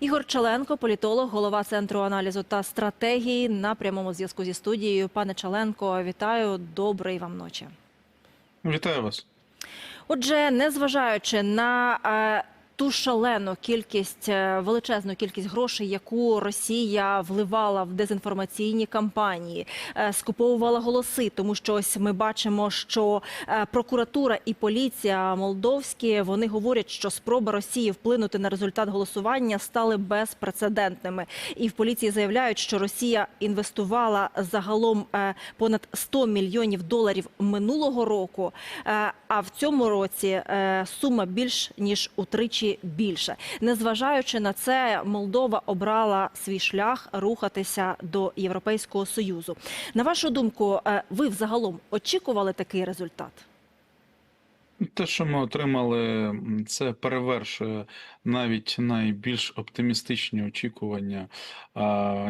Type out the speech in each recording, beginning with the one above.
Ігор Чаленко, політолог, голова центру аналізу та стратегії на прямому зв'язку зі студією. Пане Чаленко, вітаю. Доброї вам ночі. Вітаю вас. Отже, незважаючи на е, ту шалену кількість, е, величезну кількість грошей, яку Росія вливала в дезінформаційні кампанії, е, скуповувала голоси, тому що ось ми бачимо, що е, прокуратура і поліція молдовські вони говорять, що спроби Росії вплинути на результат голосування стали безпрецедентними. І в поліції заявляють, що Росія інвестувала загалом понад 100 мільйонів доларів минулого року. А в цьому році сума більш ніж утричі більше. Незважаючи на це, Молдова обрала свій шлях рухатися до Європейського союзу. На вашу думку, е, ви взагалом очікували такий результат? Те, що ми отримали, це перевершує навіть найбільш оптимістичні очікування,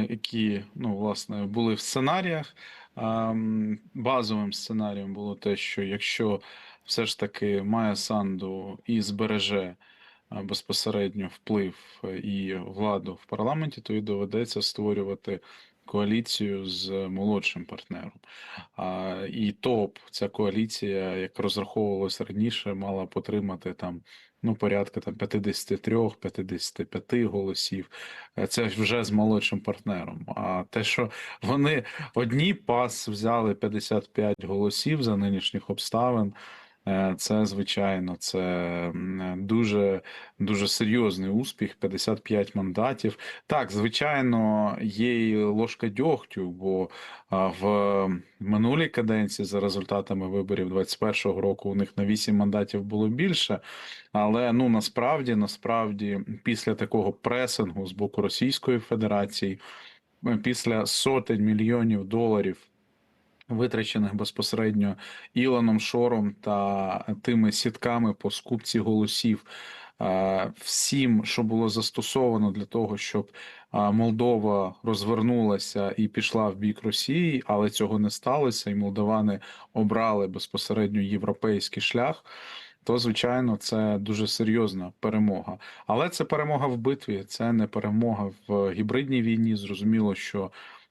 які ну, власне були в сценаріях. Базовим сценарієм було те, що якщо все ж таки Майя Санду і збереже безпосередньо вплив е, і владу в парламенті, то і доведеться створювати коаліцію з молодшим партнером. А, і топ, ця коаліція, як розраховувалось раніше, мала отримати там ну, порядка там 53-55 голосів. Е, Це вже з молодшим партнером. А те, що вони одні пас взяли 55 голосів за нинішніх обставин. Е, Це звичайно, це дуже дуже серйозний успіх. 55 мандатів. Так, звичайно, є і ложка дьогтю, бо в минулій каденції за результатами виборів 21-го року у них на 8 мандатів було більше. Але ну насправді, насправді, після такого пресингу з боку Російської Федерації, е, після сотень мільйонів доларів. Витрачених безпосередньо Ілоном Шором та тими сітками по скупці голосів, е, всім, що було застосовано для того, щоб Молдова розвернулася і пішла в бік Росії, але цього не сталося, і молдавани обрали безпосередньо європейський шлях. То, звичайно, це дуже серйозна перемога. Але це перемога в битві, це не перемога в гібридній війні. Зрозуміло, що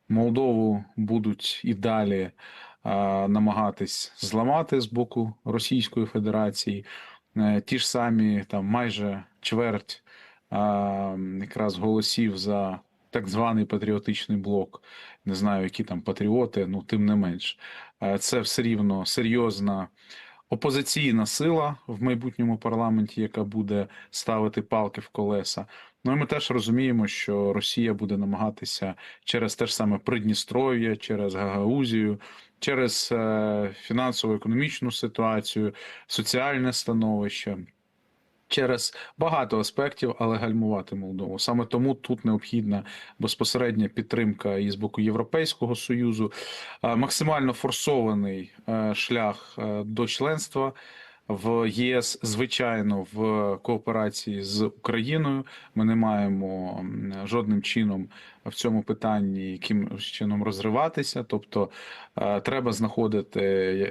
Молдову будуть і далі намагатись зламати з боку Російської Федерації. Е, Ті ж самі там майже чверть а, якраз голосів за так званий патріотичний блок. Не знаю, які там патріоти, ну тим не менш, Е, це все рівно серйозна опозиційна сила в майбутньому парламенті, яка буде ставити палки в колеса. Ну і ми теж розуміємо, що Росія буде намагатися через те ж саме Придністров'я, через Гагаузію, через е, фінансово-економічну ситуацію, соціальне становище. Через багато аспектів, але гальмувати Молдову. Саме тому тут необхідна безпосередня підтримка і з боку Європейського союзу, Е, максимально форсований е, шлях е, до членства в ЄС, звичайно, в кооперації з Україною. Ми не маємо жодним чином в цьому питанні яким чином розриватися. Тобто е, треба знаходити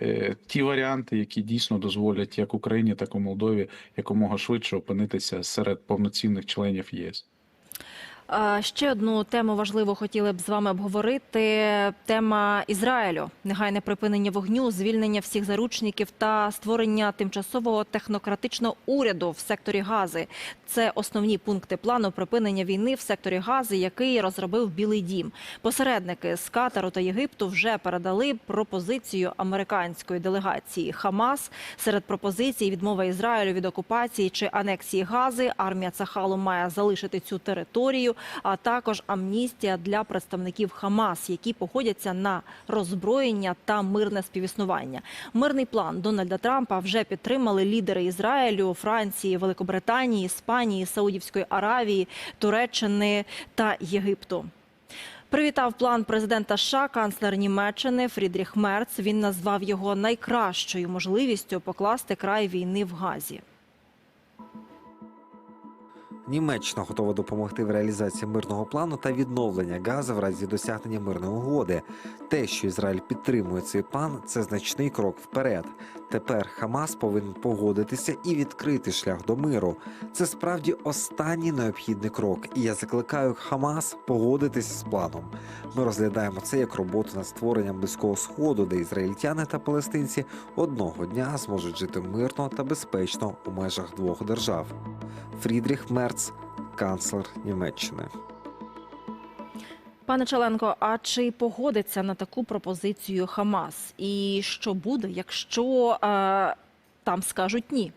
е, ті варіанти, які дійсно дозволять як Україні, так і Молдові якомога швидше опинитися серед повноцінних членів ЄС. Ще одну тему важливо хотіли б з вами обговорити. Тема Ізраїлю, негайне припинення вогню, звільнення всіх заручників та створення тимчасового технократичного уряду в секторі Гази. Це основні пункти плану припинення війни в секторі Гази, який розробив Білий Дім. Посередники з Катару та Єгипту вже передали пропозицію американської делегації Хамас. Серед пропозицій відмова Ізраїлю від окупації чи анексії Гази. Армія Цахалу має залишити цю територію, а також амністія для представників Хамас, які походяться на роззброєння та мирне співіснування. Мирний план Дональда Трампа вже підтримали лідери Ізраїлю, Франції, Великобританії, Іспанії, Саудівської Аравії, Туреччини та Єгипту. Привітав план президента США канцлер Німеччини Фрідріх Мерц. Він назвав його найкращою можливістю покласти край війни в Газі. Німеччина готова допомогти в реалізації мирного плану та відновлення Гази в разі досягнення мирної угоди. Те, що Ізраїль підтримує цей план, це значний крок вперед. Тепер Хамас повинен погодитися і відкрити шлях до миру. Це справді останній необхідний крок, і я закликаю Хамас погодитися з планом. Ми розглядаємо це як роботу над створенням близького сходу, де ізраїльтяни та палестинці одного дня зможуть жити мирно та безпечно у межах двох держав. Фрідріх Мерц, канцлер Німеччини. Пане Челенко, а чи погодиться на таку пропозицію Хамас? І що буде, якщо е, там скажуть ні?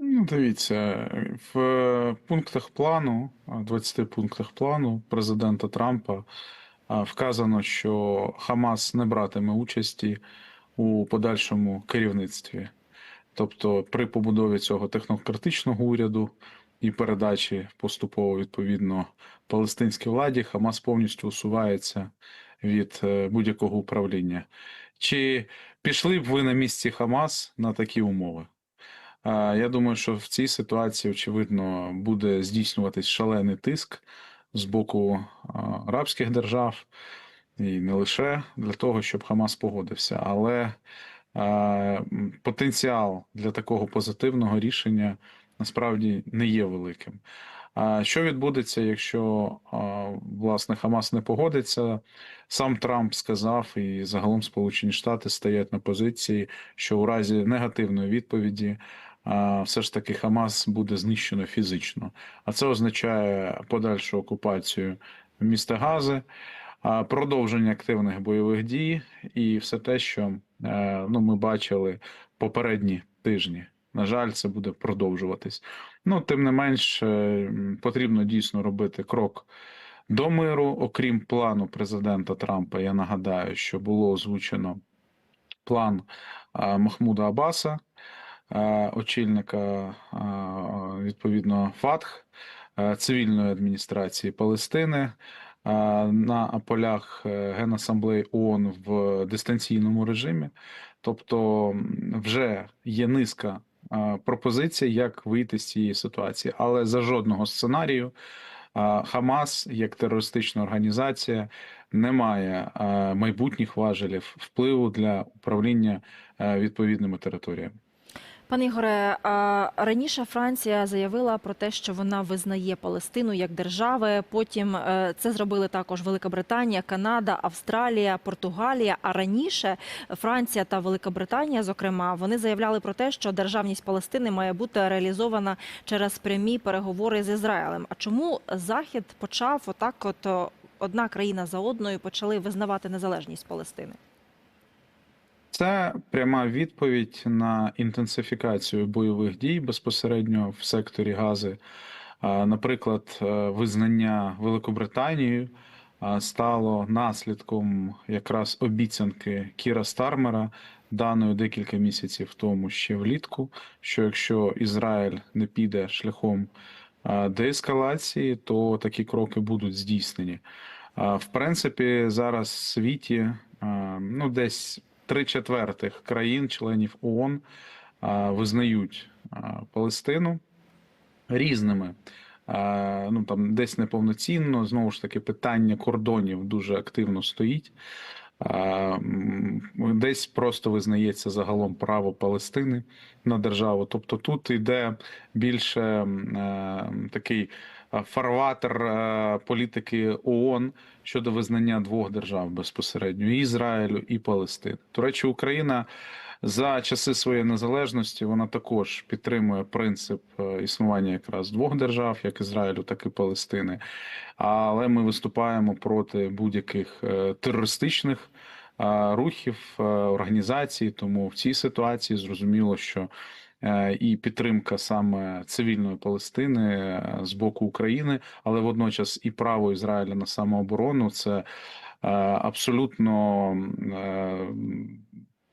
Ну, дивіться, в пунктах плану, 20 пунктах плану президента Трампа вказано, що Хамас не братиме участі у подальшому керівництві. Тобто при побудові цього технократичного уряду і передачі поступово відповідно палестинській владі, Хамас повністю усувається від е, будь-якого управління. Чи пішли б ви на місці Хамас на такі умови? Я думаю, що в цій ситуації, очевидно, буде здійснюватись шалений тиск з боку арабських держав, і не лише для того, щоб Хамас погодився, але потенціал для такого позитивного рішення насправді не є великим. А що відбудеться, якщо власне Хамас не погодиться? Сам Трамп сказав, і загалом Сполучені Штати стоять на позиції, що у разі негативної відповіді все ж таки Хамас буде знищено фізично. А це означає подальшу окупацію міста Гази, продовження активних бойових дій і все те, що е, ну, ми бачили попередні тижні. На жаль, це буде продовжуватись. Ну, тим не менш, е, потрібно дійсно робити крок до миру, окрім плану президента Трампа. Я нагадаю, що було озвучено план Махмуда Аббаса, очільника відповідно ФАТХ, цивільної адміністрації Палестини. На полях е, Генасамблеї ООН в дистанційному режимі, тобто вже є низка пропозицій, як вийти з цієї ситуації, але за жодного сценарію Хамас як терористична організація не має майбутніх важелів впливу для управління е, відповідними територіями. Пане Ігоре, раніше Франція заявила про те, що вона визнає Палестину як держави. Потім е, це зробили також Велика Британія, Канада, Австралія, Португалія. А раніше Франція та Велика Британія, зокрема, вони заявляли про те, що державність Палестини має бути реалізована через прямі переговори з Ізраїлем. А чому Захід почав отак, от одна країна за одною почали визнавати незалежність Палестини? Це пряма відповідь на інтенсифікацію бойових дій безпосередньо в секторі Гази. Наприклад, е, визнання Великобританією а, стало наслідком якраз обіцянки Кіра Стармера, даної декілька місяців тому ще влітку, що якщо Ізраїль не піде шляхом деескалації, то такі кроки будуть здійснені. В принципі, зараз в світі ну десь три четвертих країн-членів ООН визнають Палестину різними. Ну там десь неповноцінно, знову ж таки, питання кордонів дуже активно стоїть. Десь просто визнається загалом право Палестини на державу. Тобто тут йде більше е, такий фарватер е, політики ООН щодо визнання двох держав безпосередньо і Ізраїлю і Палестини. До речі, Україна за часи своєї незалежності вона також підтримує принцип е, існування якраз двох держав, як Ізраїлю, так і Палестини. Але ми виступаємо проти будь-яких е, терористичних е, рухів е, організацій. Тому в цій ситуації зрозуміло, що е, і підтримка саме цивільної Палестини е, з боку України, але водночас і право Ізраїля на самооборону це е, абсолютно е,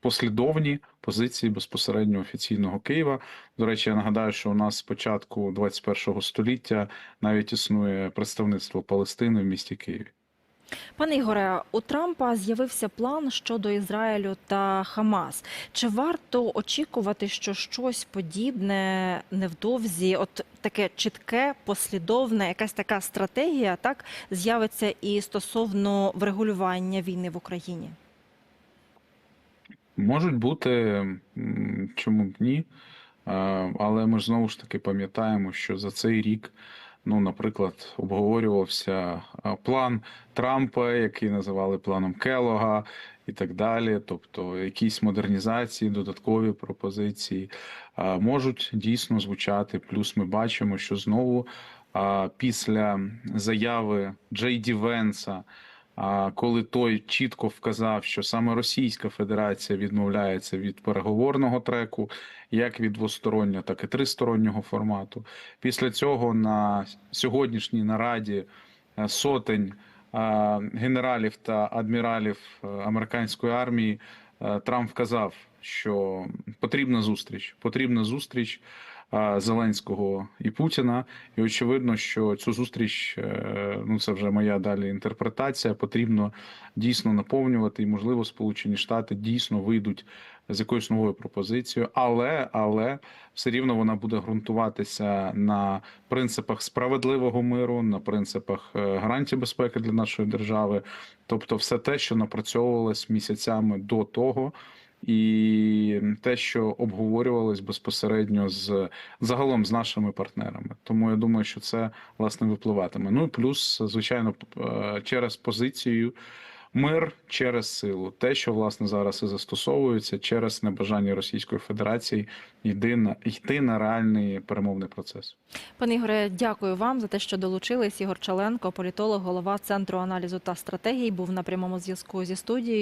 послідовні позиції безпосередньо офіційного Києва. До речі, я нагадаю, що у нас з початку 21 століття навіть існує представництво Палестини в місті Києві. Пане Ігоре, у Трампа з'явився план щодо Ізраїлю та Хамас. Чи варто очікувати, що щось подібне невдовзі, от таке чітке, послідовне, якась така стратегія, так з'явиться і стосовно врегулювання війни в Україні? Можуть бути, чому б ні. Е, Але ми знову ж таки пам'ятаємо, що за цей рік, ну, наприклад, обговорювався план Трампа, який називали планом Келога і так далі. Тобто якісь модернізації, додаткові пропозиції можуть дійсно звучати. Плюс ми бачимо, що знову після заяви Джей Ді Венса. Коли той чітко вказав, що саме Російська Федерація відмовляється від переговорного треку, як від двостороннього, так і тристороннього формату. Після цього на сьогоднішній нараді е, сотень е, генералів та адміралів е, американської армії Трамп вказав, що потрібна зустріч, потрібна зустріч. Зеленського і Путіна, і очевидно, що цю зустріч, е, ну це вже моя далі інтерпретація, потрібно дійсно наповнювати, і можливо, Сполучені Штати дійсно вийдуть з якоюсь новою пропозицією, але але все рівно вона буде ґрунтуватися на принципах справедливого миру, на принципах е, гарантії безпеки для нашої держави, тобто все те, що напрацьовувалось місяцями до того. І те, що обговорювалось безпосередньо з загалом з нашими партнерами, тому я думаю, що це власне випливатиме. Ну і плюс, звичайно, е, через позицію мир через силу, те, що власне зараз і застосовується через небажання Російської Федерації йти на йти на реальний перемовний процес. Пане Ігоре, дякую вам за те, що долучились. Ігор Чаленко, політолог, голова центру аналізу та стратегій, був на прямому зв'язку зі студією.